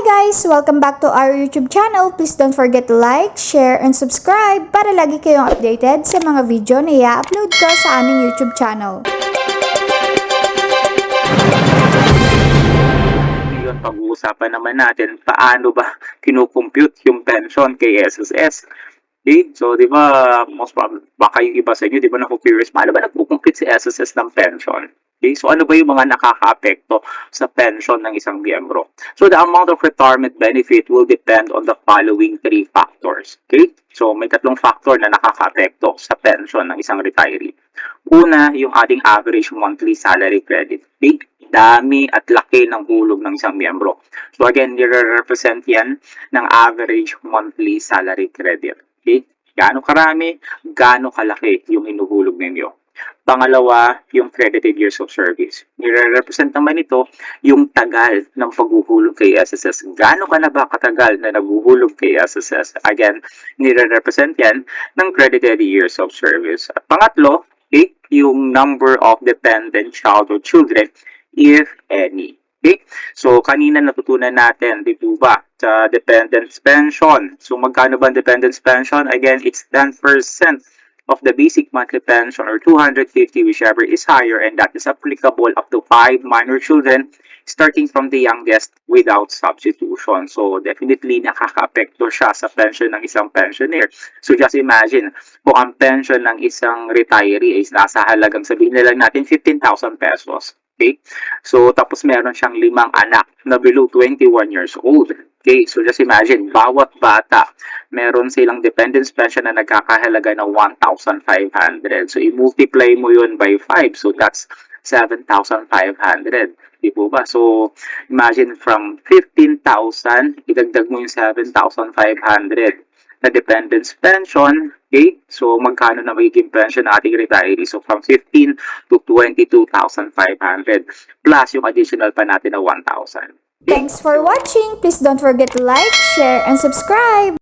guys! Welcome back to our YouTube channel. Please don't forget to like, share, and subscribe para lagi kayong updated sa mga video na i-upload ko sa aming YouTube channel. Ngayon, pag-uusapan naman natin paano ba kinukompute yung pension kay SSS. Okay? So, di ba, most probably, baka yung iba sa inyo, di ba naku-curious, paano ba nagkukompute si SSS ng pension? Okay? So, ano ba yung mga nakaka-apekto sa pension ng isang miyembro? So, the amount of retirement benefit will depend on the following three factors. Okay? So, may tatlong factor na nakaka-apekto sa pension ng isang retiree. Una, yung ating average monthly salary credit. Okay? Dami at laki ng hulog ng isang miyembro. So again, nire-represent yan ng average monthly salary credit. Okay? Gaano karami, gaano kalaki yung hinuhulog ninyo. Pangalawa, yung credited years of service. Nire-represent naman ito yung tagal ng paghuhulog kay SSS. Gaano ka na ba katagal na naguhulog kay SSS? Again, nire-represent yan ng credited years of service. At pangatlo, okay, yung number of dependent child or children, if any. Okay? So, kanina natutunan natin, di ba, sa dependent pension. So, magkano ba ang dependent pension? Again, it's 10% of the basic monthly pension or 250 whichever is higher and that is applicable up to 5 minor children starting from the youngest without substitution. So, definitely nakaka-apekto siya sa pension ng isang pensioner. So, just imagine, kung ang pension ng isang retiree is nasa halagang sabihin na lang natin 15,000 pesos. Okay? So, tapos meron siyang limang anak na below 21 years old. Okay? So, just imagine, bawat bata, meron silang dependence pension na nagkakahalaga ng 1,500. So, i-multiply mo yun by 5. So, that's 7,500. Di po ba? So, imagine from 15,000, idagdag mo yung 7,500 na dependence pension, okay? So, magkano na magiging pension ng ating retiree? So, from 15 to 22,500 plus yung additional pa natin na 1,000. Thanks for watching! Please don't forget to like, share, and subscribe!